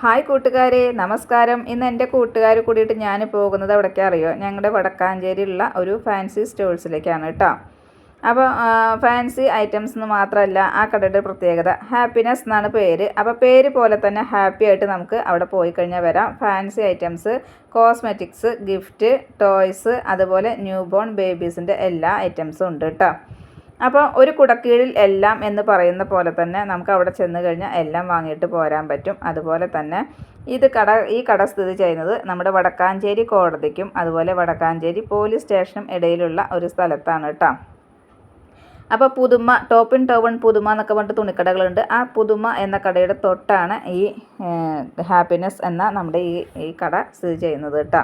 Hi കൂട്ടുകാരെ നമസ്കാരം. ഇന്ന് എന്റെ കൂട്ടുകാർ കൂടിയിട്ട് ഞാൻ പോകുന്നത് അവിടേക്ക് അറിയോ? ഞങ്ങളുടെ വടക്കാഞ്ചേരിയിലുള്ള ഒരു ഫാൻസി സ്റ്റോഴ്സിലേക്കാണ് കേട്ടോ അപ്പോൾ ഫാൻസി ഐറ്റംസ് എന്ന് മാത്രമല്ല ആ കടയുടെ പ്രത്യേകത ഹാപ്പിനെസ് എന്നാണ് പേര്. അപ്പോൾ പേര് പോലെ തന്നെ ഹാപ്പി ആയിട്ട് നമുക്ക് അവിടെ പോയി കഴിഞ്ഞാൽ വരാം. Fancy items cosmetics gift toys അതുപോലെ ന്യൂ ബോൺ ബേബീസിന്റെ എല്ലാ ഐറ്റംസും ഉണ്ട് കേട്ടോ അപ്പോൾ ഒരു കുടക്കീഴിൽ എല്ലാം എന്ന് പറയുന്ന പോലെ തന്നെ നമുക്ക് അവിടെ ചെന്ന് കഴിഞ്ഞാൽ എല്ലാം വാങ്ങിയിട്ട് പോരാൻ പറ്റും. അതുപോലെ തന്നെ ഇത് കട ഈ കട സ്ഥിതി ചെയ്യുന്നത് നമ്മുടെ വടക്കാഞ്ചേരി കോടതിക്കും അതുപോലെ വടക്കാഞ്ചേരി പോലീസ് സ്റ്റേഷനും ഇടയിലുള്ള ഒരു സ്ഥലത്താണ് കേട്ടോ അപ്പോൾ പുതുമ ടോപ്പ് ഇൻ ടൗൺ പുതുമ എന്നൊക്കെ പറഞ്ഞിട്ട് തുണിക്കടകളുണ്ട്. ആ പുതുമ എന്ന കടയുടെ തൊട്ടാണ് ഈ ഹാപ്പിനെസ് എന്ന നമ്മുടെ ഈ ഈ കട സ്ഥിതി ചെയ്യുന്നത് കേട്ടോ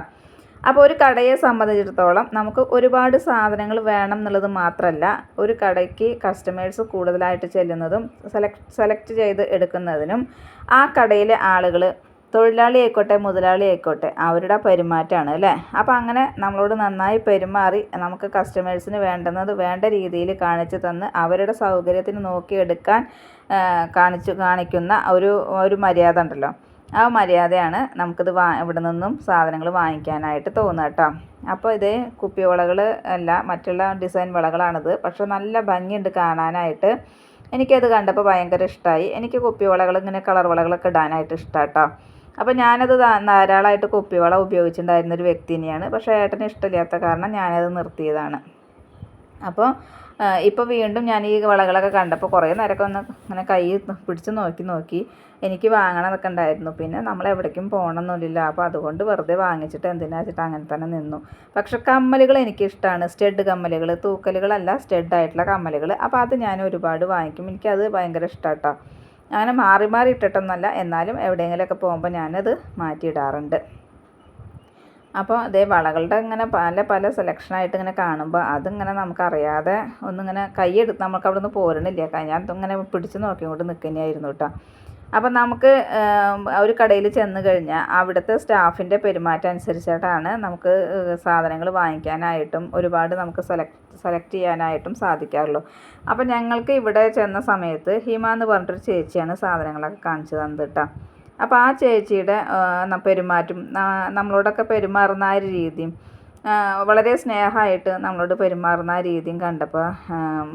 അപ്പോൾ ഒരു കടയെ സംബന്ധിച്ചിടത്തോളം നമുക്ക് ഒരുപാട് സാധനങ്ങൾ വേണം എന്നുള്ളത് മാത്രമല്ല ഒരു കടയ്ക്ക് കസ്റ്റമേഴ്സ് കൂടുതലായിട്ട് ചെല്ലുന്നതും സെലക്ട് സെലക്ട് ചെയ്ത് എടുക്കുന്നതിനും ആ കടയിലെ ആളുകൾ തൊഴിലാളി ആയിക്കോട്ടെ മുതലാളി ആയിക്കോട്ടെ അവരുടെ പെരുമാറ്റമാണ് അല്ലേ? അപ്പോൾ അങ്ങനെ നമ്മളോട് നന്നായി പെരുമാറി നമുക്ക് കസ്റ്റമേഴ്സിന് വേണ്ടുന്നത് വേണ്ട രീതിയിൽ കാണിച്ചു തന്ന് അവരുടെ സൗകര്യത്തിന് നോക്കിയെടുക്കാൻ കാണിച്ചു കാണിക്കുന്ന ഒരു ഒരു മര്യാദ ഉണ്ടല്ലോ. ആ മര്യാദയാണ് നമുക്കിത് വാ ഇവിടെ നിന്നും സാധനങ്ങൾ വാങ്ങിക്കാനായിട്ട് തോന്നുക കേട്ടോ. അപ്പോൾ ഇത് കുപ്പി വളകൾ അല്ല മറ്റുള്ള ഡിസൈൻ വളകളാണിത്. പക്ഷെ നല്ല ഭംഗിയുണ്ട് കാണാനായിട്ട്. എനിക്കത് കണ്ടപ്പോൾ ഭയങ്കര ഇഷ്ടമായി. എനിക്ക് കുപ്പി വളകൾ ഇങ്ങനെ കളർ വളകളൊക്കെ ഇടാനായിട്ട് ഇഷ്ടമാണ് കേട്ടോ. അപ്പോൾ ഞാനത് ധാരാളമായിട്ട് കുപ്പിവള ഉപയോഗിച്ചിട്ടുണ്ടായിരുന്ന ഒരു വ്യക്തി തന്നെയാണ്. പക്ഷേ ഏട്ടന് ഇഷ്ടമില്ലാത്ത കാരണം ഞാനത് നിർത്തിയതാണ്. അപ്പോൾ ഇപ്പോൾ വീണ്ടും ഞാൻ ഈ വളകളൊക്കെ കണ്ടപ്പോൾ കുറേ നേരമൊക്കെ ഒന്ന് ഇങ്ങനെ കൈ പിടിച്ച് നോക്കി നോക്കി എനിക്ക് വാങ്ങണമെന്നൊക്കെ ഉണ്ടായിരുന്നു. പിന്നെ നമ്മൾ എവിടേക്കും പോകണമെന്നില്ല അപ്പോൾ അതുകൊണ്ട് വെറുതെ വാങ്ങിച്ചിട്ട് എന്തിനാ വെച്ചിട്ട് അങ്ങനെ തന്നെ നിന്നു. പക്ഷെ കമ്മലുകൾ എനിക്കിഷ്ടമാണ് സ്റ്റെഡ് കമ്മലുകൾ തൂക്കലുകളല്ല സ്റ്റഡ് ആയിട്ടുള്ള കമ്മലുകൾ. അപ്പോൾ അത് ഞാൻ ഒരുപാട് വാങ്ങിക്കും. എനിക്കത് ഭയങ്കര ഇഷ്ടമാട്ടോ അങ്ങനെ മാറി മാറി ഇട്ടിട്ടൊന്നുമല്ല. എന്നാലും എവിടെയെങ്കിലുമൊക്കെ പോകുമ്പോൾ ഞാനത് മാറ്റിയിടാറുണ്ട്. അപ്പോൾ അതേ വളകളുടെ ഇങ്ങനെ പല പല സെലക്ഷനായിട്ട് ഇങ്ങനെ കാണുമ്പോൾ അതിങ്ങനെ നമുക്കറിയാതെ ഒന്നിങ്ങനെ കൈയെടുത്ത് നമുക്ക് അവിടെ നിന്ന് പോരണില്ല ഞാൻ ഇങ്ങനെ പിടിച്ച് നോക്കിക്കൊണ്ട് നിൽക്കുന്നതായിരുന്നു കേട്ടോ അപ്പം നമുക്ക് ഒരു കടയിൽ ചെന്ന് കഴിഞ്ഞാൽ അവിടുത്തെ സ്റ്റാഫിന്റെ പെരുമാറ്റം അനുസരിച്ചിട്ടാണ് നമുക്ക് സാധനങ്ങൾ വാങ്ങിക്കാനായിട്ടും ഒരുപാട് നമുക്ക് സെലക്ട് സെലക്ട് ചെയ്യാനായിട്ടും സാധിക്കാറുള്ളൂ. അപ്പം ഞങ്ങൾക്ക് ഇവിടെ ചെന്ന സമയത്ത് ഹിമ എന്ന് പറഞ്ഞിട്ടൊരു ചേച്ചിയാണ് സാധനങ്ങളൊക്കെ കാണിച്ചു തന്നത് കേട്ടോ അപ്പോൾ ആ ചേച്ചിയുടെ പെരുമാറ്റം നമ്മളോടൊക്കെ പെരുമാറുന്ന ആ രീതിയും വളരെ സ്നേഹമായിട്ട് നമ്മളോട് പെരുമാറുന്ന ആ രീതിയും കണ്ടപ്പോൾ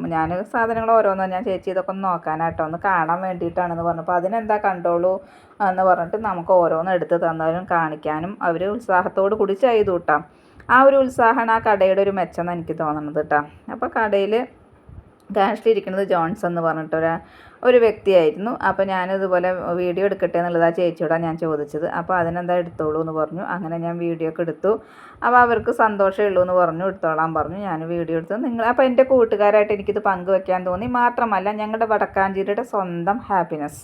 ഞാൻ സാധനങ്ങൾ ഓരോന്നും ഞാൻ ചേച്ചി ഇതൊക്കെ ഒന്ന് നോക്കാനാട്ടോ ഒന്ന് കാണാൻ വേണ്ടിയിട്ടാണെന്ന് പറഞ്ഞപ്പോൾ അതിനെന്താ കണ്ടോളൂ എന്ന് പറഞ്ഞിട്ട് നമുക്ക് ഓരോന്നും എടുത്ത് തന്നാലും കാണിക്കാനും അവർ ഉത്സാഹത്തോട് കൂടി ചെയ്തു കിട്ടാം ആ ഒരു ഉത്സാഹമാണ് ആ കടയുടെ ഒരു മെച്ചം എനിക്ക് തോന്നുന്നത് കേട്ടോ അപ്പോൾ കടയിൽ ക്യാഷിലിരിക്കുന്നത് ജോൺസ് എന്ന് പറഞ്ഞിട്ടൊരു ഒരു വ്യക്തിയായിരുന്നു. അപ്പോൾ ഞാനിതുപോലെ വീഡിയോ എടുക്കട്ടെ എന്നുള്ളതാ ചേച്ചിയോടാണ് ഞാൻ ചോദിച്ചത്. അപ്പോൾ അതിനെന്താ എടുത്തോളൂ എന്ന് പറഞ്ഞു. അങ്ങനെ ഞാൻ വീഡിയോ ഒക്കെ എടുത്തു. അപ്പോൾ അവർക്ക് സന്തോഷമേ ഉള്ളൂ എന്ന് പറഞ്ഞു എടുത്തോളാൻ പറഞ്ഞു. ഞാൻ വീഡിയോ എടുത്തു. നിങ്ങൾ അപ്പോൾ എന്റെ കൂട്ടുകാരായിട്ട് എനിക്കിത് പങ്കുവെക്കാൻ തോന്നി. മാത്രമല്ല ഞങ്ങളുടെ വടക്കാഞ്ചേരിയുടെ സ്വന്തം ഹാപ്പിനെസ്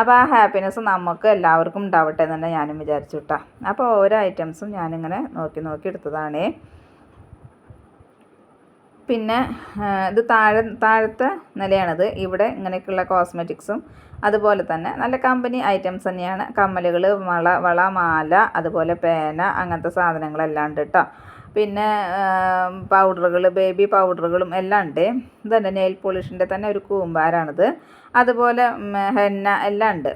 അപ്പോൾ ആ ഹാപ്പിനെസ് നമുക്ക് എല്ലാവർക്കും ഉണ്ടാവട്ടെ എന്ന് തന്നെ ഞാനും വിചാരിച്ചു കേട്ടോ അപ്പോൾ ഓരോ ഐറ്റംസും ഞാനിങ്ങനെ നോക്കി നോക്കി എടുത്തതാണേ. പിന്നെ ഇത് താഴെ താഴത്തെ നിലയാണിത്. ഇവിടെ ഇങ്ങനെയൊക്കെയുള്ള കോസ്മെറ്റിക്സും അതുപോലെ തന്നെ നല്ല കമ്പനി ഐറ്റംസ് തന്നെയാണ്. കമ്മലുകൾ വള വള മാല അതുപോലെ പേന അങ്ങനത്തെ സാധനങ്ങളെല്ലാം ഉണ്ട് കേട്ടോ പിന്നെ പൗഡറുകൾ ബേബി പൗഡറുകളും എല്ലാം ഉണ്ട്. ഇതുണ്ട് നെയിൽ പോളിഷിന്റെ തന്നെ ഒരു കൂമ്പാരാണിത്. അതുപോലെ ഹെന്ന എല്ലാം ഉണ്ട്.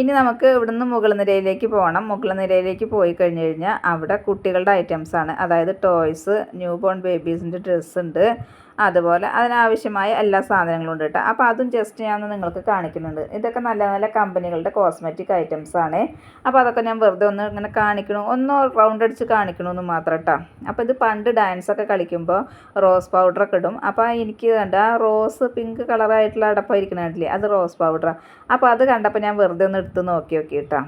ഇനി നമുക്ക് ഇവിടുന്ന് മുകൾ നിരയിലേക്ക് പോകണം. മുകൾ നിരയിലേക്ക് പോയി കഴിഞ്ഞ് കഴിഞ്ഞാൽ അവിടെ കുട്ടികളുടെ ഐറ്റംസാണ് അതായത് ടോയ്സ് ന്യൂ ബോൺ ബേബീസിന്റെ ഡ്രസ്സ് ഉണ്ട്. അതുപോലെ അതിനാവശ്യമായ എല്ലാ സാധനങ്ങളും ഉണ്ട് കേട്ടോ. അപ്പോൾ അതും ജസ്റ്റ് ഞാൻ നിങ്ങൾക്ക് കാണിക്കുന്നുണ്ട്. ഇതൊക്കെ നല്ല നല്ല കമ്പനികളുടെ കോസ്മെറ്റിക് ഐറ്റംസ് ആണ്. അപ്പോൾ അതൊക്കെ ഞാൻ വെറുതെ ഒന്ന് ഇങ്ങനെ കാണിക്കണു. ഒന്ന് റൗണ്ട് അടിച്ച് കാണിക്കണമെന്ന് മാത്രം കേട്ടോ. അപ്പോൾ ഇത് പണ്ട് ഡാൻസ് ഒക്കെ കളിക്കുമ്പോൾ റോസ് പൗഡറൊക്കെ ഇടും. അപ്പോൾ എനിക്ക് കണ്ട ആ റോസ് പിങ്ക് കളറായിട്ടുള്ള അടപ്പായിരിക്കണില്ലേ അത് റോസ് പൗഡറാണ് അപ്പോൾ അത് കണ്ടപ്പോൾ ഞാൻ വെറുതെ ഒന്ന് എടുത്ത് നോക്കി നോക്കി കേട്ടോ.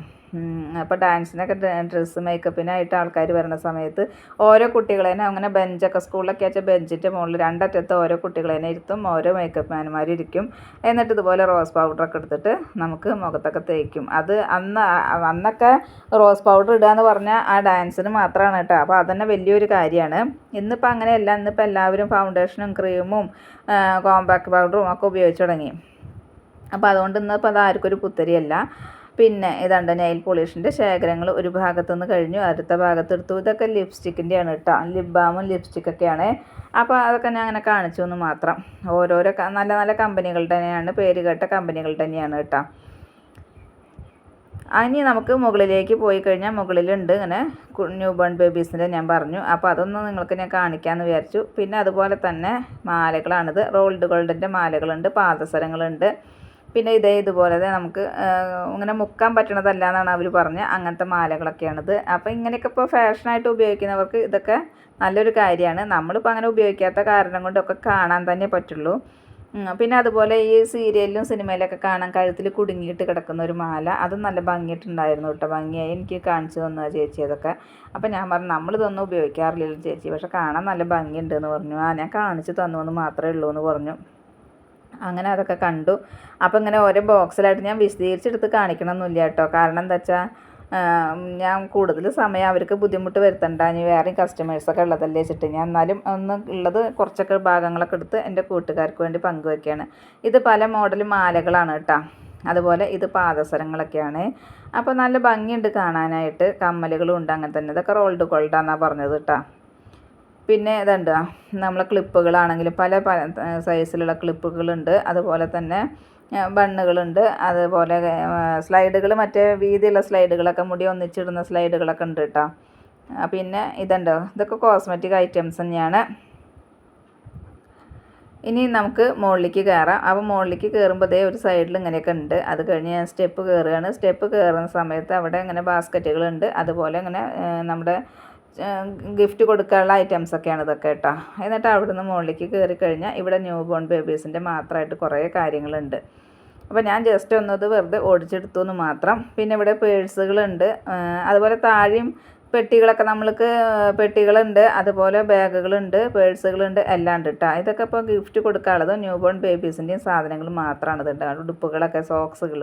അപ്പോൾ ഡാൻസിനൊക്കെ ഡ്രസ്സ് മേക്കപ്പിനായിട്ട് ആൾക്കാർ വരുന്ന സമയത്ത് ഓരോ കുട്ടികളെ അങ്ങനെ ബെഞ്ചൊക്കെ സ്കൂളിലൊക്കെ വെച്ചാൽ ബെഞ്ചിന്റെ മുകളിൽ രണ്ടറ്റത്ത് ഓരോ കുട്ടികളെ ഇരുത്തും ഓരോ മേക്കപ്പ് മാനുമാർ ഇരിക്കും. എന്നിട്ട് ഇതുപോലെ റോസ് പൗഡറൊക്കെ എടുത്തിട്ട് നമുക്ക് മുഖത്തൊക്കെ തേക്കും. അത് അന്ന് അന്നൊക്കെ റോസ് പൗഡർ ഇടുക എന്ന് പറഞ്ഞാൽ ആ ഡാൻസിന് മാത്രമാണ് കേട്ടോ. അപ്പോൾ അതന്നെ വലിയൊരു കാര്യമാണ്. ഇന്നിപ്പോൾ അങ്ങനെയല്ല. ഇന്നിപ്പോൾ എല്ലാവരും ഫൗണ്ടേഷനും ക്രീമും കോമ്പാക്ട് പൗഡറും ഒക്കെ ഉപയോഗിച്ച് തുടങ്ങി. അപ്പോൾ അതുകൊണ്ട് ഇന്നിപ്പോൾ അത് ആർക്കും ഒരു പുത്തരിയല്ല. പിന്നെ ഇതാണ്ട് നെയിൽ പോളിഷിന്റെ ശേഖരങ്ങൾ ഒരു ഭാഗത്തു നിന്ന് കഴിഞ്ഞു അടുത്ത ഭാഗത്ത് എടുത്തു ഇതൊക്കെ ലിപ്സ്റ്റിക്കിന്റെയാണ് കേട്ടോ ലിപ് ബാമും ലിപ്സ്റ്റിക്കൊക്കെയാണ് അപ്പോൾ അതൊക്കെ ഞാൻ അങ്ങനെ കാണിച്ചു എന്ന് മാത്രം. ഓരോരോ നല്ല നല്ല കമ്പനികൾ തന്നെയാണ്. പേര് കേട്ട കമ്പനികൾ തന്നെയാണ് കേട്ടോ ഇനി നമുക്ക് മുകളിലേക്ക് പോയി കഴിഞ്ഞാൽ മുകളിലുണ്ട് ഇങ്ങനെ ന്യൂ ബോൺ ബേബീസിന്റെ ഞാൻ പറഞ്ഞു. അപ്പോൾ അതൊന്ന് നിങ്ങൾക്ക് ഞാൻ കാണിക്കാമെന്ന് വിചാരിച്ചു. പിന്നെ അതുപോലെ തന്നെ മാലകളാണിത്. റോൾഡ് ഗോൾഡിന്റെ മാലകളുണ്ട് പാദസരങ്ങളുണ്ട്. പിന്നെ ഇതേ ഇതുപോലെ നമുക്ക് ഇങ്ങനെ മുക്കാൻ പറ്റണതല്ല എന്നാണ് അവർ പറഞ്ഞത് അങ്ങനത്തെ മാലകളൊക്കെയാണിത്. അപ്പോൾ ഇങ്ങനെയൊക്കെ ഇപ്പോൾ ഫാഷനായിട്ട് ഉപയോഗിക്കുന്നവർക്ക് ഇതൊക്കെ നല്ലൊരു കാര്യമാണ്. നമ്മളിപ്പോൾ അങ്ങനെ ഉപയോഗിക്കാത്ത കാരണം കൊണ്ടൊക്കെ കാണാൻ തന്നെ പറ്റുള്ളൂ. പിന്നെ അതുപോലെ ഈ സീരിയലിലും സിനിമയിലൊക്കെ കാണാൻ കഴുത്തിൽ കുടുങ്ങിയിട്ട് കിടക്കുന്ന ഒരു മാല അതും നല്ല ഭംഗിയിട്ടുണ്ടായിരുന്നു കേട്ടോ. ഭംഗിയായി എനിക്ക് കാണിച്ചു തന്നു ചേച്ചി അതൊക്കെ. അപ്പോൾ ഞാൻ പറഞ്ഞു നമ്മളിതൊന്നും ഉപയോഗിക്കാറില്ലല്ലോ ചേച്ചി. പക്ഷെ കാണാൻ നല്ല ഭംഗിയുണ്ടെന്ന് പറഞ്ഞു. ആ ഞാൻ കാണിച്ചു തന്നു എന്ന് മാത്രമേ ഉള്ളൂ എന്ന് പറഞ്ഞു. അങ്ങനെ അതൊക്കെ കണ്ടു. അപ്പോൾ ഇങ്ങനെ ഓരോ ബോക്സിലായിട്ട് ഞാൻ വിശദീകരിച്ചെടുത്ത് കാണിക്കണമെന്നില്ല കേട്ടോ. കാരണം എന്താ വെച്ചാൽ ഞാൻ കൂടുതൽ സമയം അവർക്ക് ബുദ്ധിമുട്ട് വരുത്തണ്ട. ഇനി വേറെയും കസ്റ്റമേഴ്സൊക്കെ ഉള്ളതല്ലേ വെച്ചിട്ട്. ഞാൻ എന്നാലും ഒന്ന് ഉള്ളത് കുറച്ചൊക്കെ ഭാഗങ്ങളൊക്കെ എടുത്ത് എന്റെ കൂട്ടുകാർക്ക് വേണ്ടി പങ്കുവെക്കുകയാണ് ഇത് പല മോഡൽ മാലകളാണ് കേട്ടോ. അതുപോലെ ഇത് പാദസരങ്ങളൊക്കെയാണ്. അപ്പോൾ നല്ല ഭംഗിയുണ്ട് കാണാനായിട്ട്. കമ്മലുകളും ഉണ്ട് അങ്ങനെ തന്നെ. ഇതൊക്കെ റോൾഡ് ഗോൾഡാന്നാണ് പറഞ്ഞത് കേട്ടോ. പിന്നെ ഇതുണ്ട്. നമ്മൾ ക്ലിപ്പുകളാണെങ്കിലും പല പല സൈസിലുള്ള ക്ലിപ്പുകളുണ്ട് അതുപോലെ തന്നെ ബണ്ണുകളുണ്ട്. അതുപോലെ സ്ലൈഡുകൾ മറ്റേ വീതിയുള്ള സ്ലൈഡുകളൊക്കെ മുടി ഒന്നിച്ചിടുന്ന സ്ലൈഡുകളൊക്കെ ഉണ്ട് കേട്ടോ പിന്നെ ഇതുണ്ട്. ഇതൊക്കെ കോസ്മെറ്റിക് ഐറ്റംസ് തന്നെയാണ്. ഇനി നമുക്ക് മുകളിലേക്ക് കയറാം അപ്പോൾ മുകളിലേക്ക് കയറുമ്പോൾ അതേ ഒരു സൈഡിൽ ഇങ്ങനെയൊക്കെ ഉണ്ട്. അത് കഴിഞ്ഞ് ഞാൻ സ്റ്റെപ്പ് കയറുകയാണ് സ്റ്റെപ്പ് കയറുന്ന സമയത്ത് അവിടെ ഇങ്ങനെ ബാസ്ക്കറ്റുകളുണ്ട് അതുപോലെ ഇങ്ങനെ നമ്മുടെ ഗിഫ്റ്റ് കൊടുക്കാനുള്ള ഐറ്റംസൊക്കെയാണ് ഇതൊക്കെ കേട്ടോ. എന്നിട്ട് അവിടുന്ന് മുകളിലേക്ക് കയറി കഴിഞ്ഞാൽ ഇവിടെ ന്യൂ ബോൺ ബേബീസിന്റെ മാത്രമായിട്ട് കുറേ കാര്യങ്ങളുണ്ട്. അപ്പോൾ ഞാൻ ജസ്റ്റ് ഒന്നത് വെറുതെ ഓടിച്ചെടുത്തു എന്ന് മാത്രം. പിന്നെ ഇവിടെ പേഴ്സുകളുണ്ട് അതുപോലെ താഴെയും പെട്ടികളൊക്കെ നമ്മൾക്ക് പെട്ടികളുണ്ട്. അതുപോലെ ബാഗുകളുണ്ട് പേഴ്സുകളുണ്ട് എല്ലാം ഉണ്ട് കേട്ടോ ഇതൊക്കെ ഇപ്പോൾ ഗിഫ്റ്റ് കൊടുക്കാനുള്ളത് ന്യൂ ബോൺ ബേബീസിന്റെയും സാധനങ്ങൾ മാത്രമാണ് ഇത് ഉടുപ്പുകളൊക്കെ സോക്സുകൾ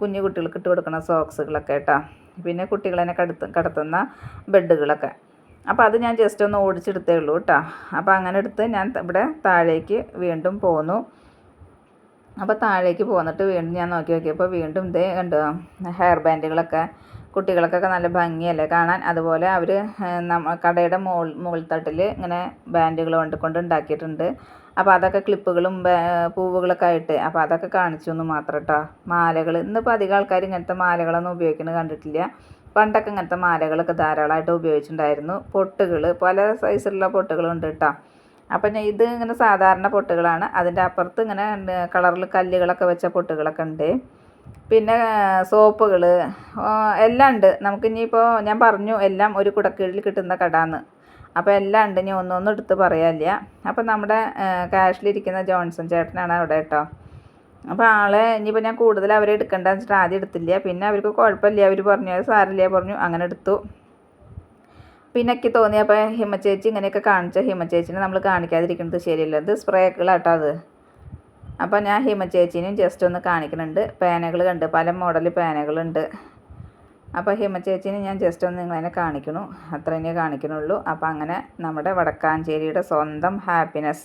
കുഞ്ഞു കുട്ടികൾക്ക് ഇട്ട് കൊടുക്കുന്ന സോക്സുകളൊക്കെ കേട്ടോ പിന്നെ കുട്ടികളെ കടത്ത് കടത്തുന്ന ബെഡുകളൊക്കെ. അപ്പോൾ അത് ഞാൻ ജസ്റ്റ് ഒന്ന് ഓടിച്ചെടുത്തേ ഉള്ളൂ കേട്ടോ അപ്പോൾ അങ്ങനെ എടുത്ത് ഞാൻ ഇവിടെ താഴേക്ക് വീണ്ടും പോന്നു. അപ്പോൾ താഴേക്ക് പോന്നിട്ട് വീണ്ടും ഞാൻ നോക്കി നോക്കിയപ്പോൾ വീണ്ടും ഇതേ കണ്ടോ ഹെയർ ബാൻഡുകളൊക്കെ കുട്ടികൾക്കൊക്കെ നല്ല ഭംഗിയല്ലേ കാണാൻ? അതുപോലെ അവർ കടയുടെ മുകൾ മുകൾത്തട്ടിൽ ഇങ്ങനെ ബാൻഡുകൾ കൊണ്ട് ഉണ്ടാക്കിയിട്ടുണ്ട്. അപ്പോൾ അതൊക്കെ ക്ലിപ്പുകളും പൂവുകളൊക്കെ ആയിട്ട് അപ്പോൾ അതൊക്കെ കാണിച്ചു എന്ന് മാത്രം കേട്ടോ മാലകൾ ഇന്നിപ്പോൾ അധികം ആൾക്കാർ ഇങ്ങനത്തെ മാലകളൊന്നും ഉപയോഗിക്കുന്നത് കണ്ടിട്ടില്ല. പണ്ടൊക്കെ ഇങ്ങനത്തെ മാലകളൊക്കെ ധാരാളമായിട്ട് ഉപയോഗിച്ചിട്ടുണ്ടായിരുന്നു. പൊട്ടുകൾ പല സൈസിലുള്ള പൊട്ടുകളുണ്ട് കേട്ടോ അപ്പം ഇത് ഇങ്ങനെ സാധാരണ പൊട്ടുകളാണ്. അതിന്റെ അപ്പുറത്ത് ഇങ്ങനെ കളറിൽ കല്ലുകളൊക്കെ വെച്ച പൊട്ടുകളൊക്കെ ഉണ്ട്. പിന്നെ സോപ്പുകൾ എല്ലാം ഉണ്ട്. നമുക്ക് ഇനിയിപ്പോൾ ഞാൻ പറഞ്ഞു എല്ലാം ഒരു കുടക്കീഴിൽ കിട്ടുന്ന കടാന്ന്. അപ്പോൾ എല്ലാം ഉണ്ട് ഇനി ഒന്നൊന്നും എടുത്ത് പറയാല്ല അപ്പോൾ നമ്മുടെ കാഷിലിരിക്കുന്ന ജോൺസൺ ചേട്ടനാണ് അവിടെ കേട്ടോ. അപ്പോൾ ആളെ ഇനിയിപ്പോൾ ഞാൻ കൂടുതൽ അവരെ എടുക്കണ്ട വെച്ചിട്ട് ആദ്യം എടുത്തില്ല. പിന്നെ അവർക്ക് കുഴപ്പമില്ല. അവർ പറഞ്ഞു അത് സാരില്ല പറഞ്ഞു അങ്ങനെ എടുത്തു. പിന്നെ എനിക്ക് തോന്നിയപ്പോൾ ഹിമചേച്ചി ഇങ്ങനെയൊക്കെ കാണിച്ച ഹിമ ചേച്ചിനെ നമ്മൾ കാണിക്കാതിരിക്കുന്നത് ശരിയല്ല. ഇത് സ്പ്രേകളാട്ടോ അത്. അപ്പോൾ ഞാൻ ഹിമ ചേച്ചീനെയും ജസ്റ്റ് ഒന്ന് കാണിക്കുന്നുണ്ട്. പേനകൾ കണ്ട് പല മോഡൽ പേനകളുണ്ട്. അപ്പോൾ ഹിമ ചേച്ചീനെ ഞാൻ ജസ്റ്റ് ഒന്ന് നിങ്ങളതിനെ കാണിക്കണു. അത്രയേ കാണിക്കണുള്ളൂ. അപ്പോൾ അങ്ങനെ നമ്മുടെ വടക്കാഞ്ചേരിയുടെ സ്വന്തം ഹാപ്പിനെസ്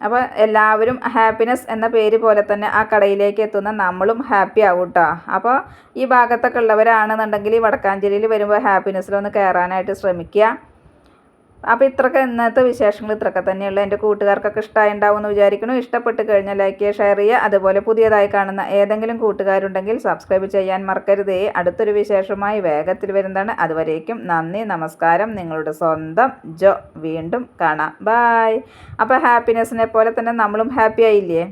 അപ്പോൾ എല്ലാവരും ഹാപ്പിനെസ് എന്ന പേര് പോലെ തന്നെ ആ കടയിലേക്ക് എത്തുന്ന നമ്മളും ഹാപ്പി ആവും കേട്ടോ അപ്പോൾ ഈ ഭാഗത്തൊക്കെ ഉള്ളവരാണെന്നുണ്ടെങ്കിൽ വടക്കാഞ്ചേരിയിൽ വരുമ്പോൾ ഹാപ്പിനെസ്സിലൊന്ന് കയറാനായിട്ട് ശ്രമിക്കുക. അപ്പോൾ ഇത്രയൊക്കെ ഇന്നത്തെ വിശേഷങ്ങൾ ഇത്രയൊക്കെ തന്നെയുള്ള. എന്റെ കൂട്ടുകാർക്കൊക്കെ ഇഷ്ടമായി ഉണ്ടാവും എന്ന് വിചാരിക്കുന്നു. ഇഷ്ടപ്പെട്ട് കഴിഞ്ഞാൽ ലൈക്ക് ചെയ്യുക ഷെയർ ചെയ്യുക. അതുപോലെ പുതിയതായി കാണുന്ന ഏതെങ്കിലും കൂട്ടുകാരുണ്ടെങ്കിൽ സബ്സ്ക്രൈബ് ചെയ്യാൻ മറക്കരുതേ. അടുത്തൊരു വിശേഷമായി വേഗത്തിൽ വരുന്നതാണ്. അതുവരേക്കും നന്ദി നമസ്കാരം. നിങ്ങളുടെ സ്വന്തം ജോ. വീണ്ടും കാണാം. ബായ് അപ്പോൾ ഹാപ്പിനെസ്സിനെ പോലെ തന്നെ നമ്മളും ഹാപ്പി ആയില്ലേ?